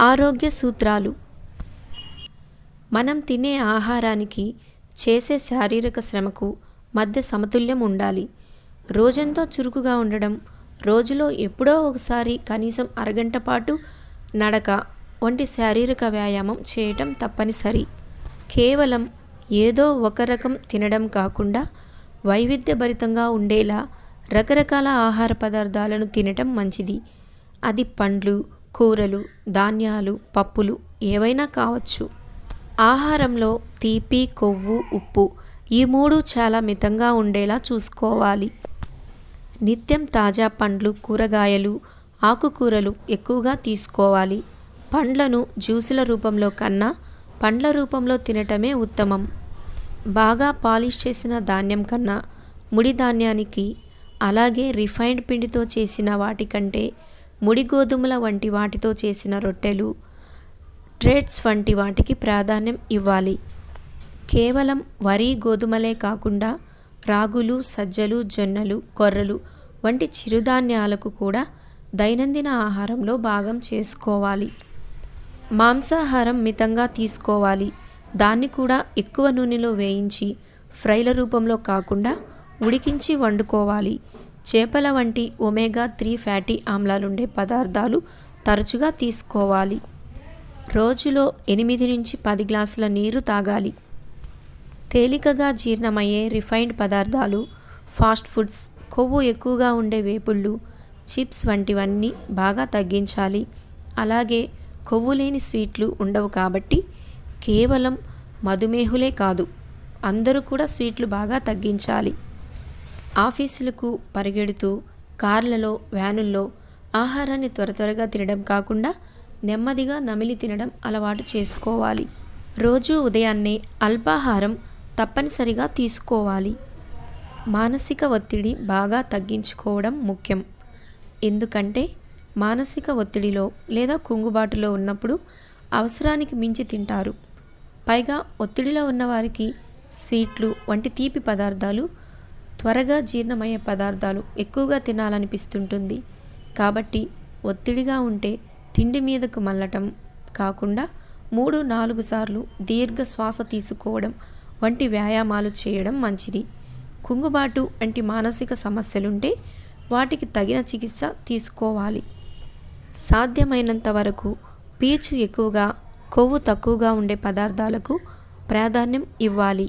ఆరోగ్య సూత్రాలు. మనం తినే ఆహారానికి చేసే శారీరక శ్రమకు మధ్య సమతుల్యం ఉండాలి. రోజంతా చురుకుగా ఉండడం రోజులో ఎప్పుడో ఒకసారి కనీసం అరగంట పాటు నడక వంటి శారీరక వ్యాయామం చేయటం తప్పనిసరి. కేవలం ఏదో ఒక రకం తినడం కాకుండా వైవిధ్యభరితంగా ఉండేలా రకరకాల ఆహార పదార్థాలను తినటం మంచిది. అది పండ్లు కూరలు ధాన్యాలు పప్పులు ఏవైనా కావచ్చు. ఆహారంలో తీపి కొవ్వు ఉప్పు ఈ మూడు చాలా మితంగా ఉండేలా చూసుకోవాలి. నిత్యం తాజా పండ్లు కూరగాయలు ఆకుకూరలు ఎక్కువగా తీసుకోవాలి. పండ్లను జ్యూసుల రూపంలో కన్నా పండ్ల రూపంలో తినటమే ఉత్తమం. బాగా పాలిష్ చేసిన ధాన్యం కన్నా ముడి ధాన్యానికి అలాగే రిఫైన్డ్ పిండితో చేసిన వాటికంటే ముడి గోధుమల వంటి వాటితో చేసిన రొట్టెలు ట్రేడ్స్ వంటి వాటికి ప్రాధాన్యం ఇవ్వాలి. కేవలం వరి గోధుమలే కాకుండా రాగులు సజ్జలు జొన్నలు కొర్రలు వంటి చిరుధాన్యాలకు కూడా దైనందిన ఆహారంలో భాగం చేసుకోవాలి. మాంసాహారం మితంగా తీసుకోవాలి. దాన్ని కూడా ఎక్కువ నూనెలో వేయించి ఫ్రైల రూపంలో కాకుండా ఉడికించి వండుకోవాలి. చేపల వంటి ఒమేగా త్రీ ఫ్యాటీ ఆమ్లాలుండే పదార్థాలు తరచుగా తీసుకోవాలి. రోజులో ఎనిమిది నుంచి పది గ్లాసుల నీరు తాగాలి. తేలికగా జీర్ణమయ్యే రిఫైన్డ్ పదార్థాలు ఫాస్ట్ ఫుడ్స్ కొవ్వు ఎక్కువగా ఉండే వేపుళ్ళు చిప్స్ వంటివన్నీ బాగా తగ్గించాలి. అలాగే కొవ్వు లేని స్వీట్లు ఉండవు కాబట్టి కేవలం మధుమేహులే కాదు అందరూ కూడా స్వీట్లు బాగా తగ్గించాలి. ఆఫీసులకు పరిగెడుతూ కార్లలో వ్యానుల్లో ఆహారాన్ని త్వర త్వరగా తినడం కాకుండా నెమ్మదిగా నమిలి తినడం అలవాటు చేసుకోవాలి. రోజు ఉదయాన్నే అల్పాహారం తప్పనిసరిగా తీసుకోవాలి. మానసిక ఒత్తిడి బాగా తగ్గించుకోవడం ముఖ్యం. ఎందుకంటే మానసిక ఒత్తిడిలో లేదా కుంగుబాటులో ఉన్నప్పుడు అవసరానికి మించి తింటారు. పైగా ఒత్తిడిలో ఉన్నవారికి స్వీట్లు వంటి తీపి పదార్థాలు త్వరగా జీర్ణమయ్యే పదార్థాలు ఎక్కువగా తినాలనిపిస్తుంటుంది. కాబట్టి ఒత్తిడిగా ఉంటే తిండి మీదకు మళ్ళటం కాకుండా మూడు నాలుగు సార్లు దీర్ఘ శ్వాస తీసుకోవడం వంటి వ్యాయామాలు చేయడం మంచిది. కుంగుబాటు వంటి మానసిక సమస్యలుంటే వాటికి తగిన చికిత్స తీసుకోవాలి. సాధ్యమైనంత వరకు పీచు ఎక్కువగా కొవ్వు తక్కువగా ఉండే పదార్థాలకు ప్రాధాన్యం ఇవ్వాలి.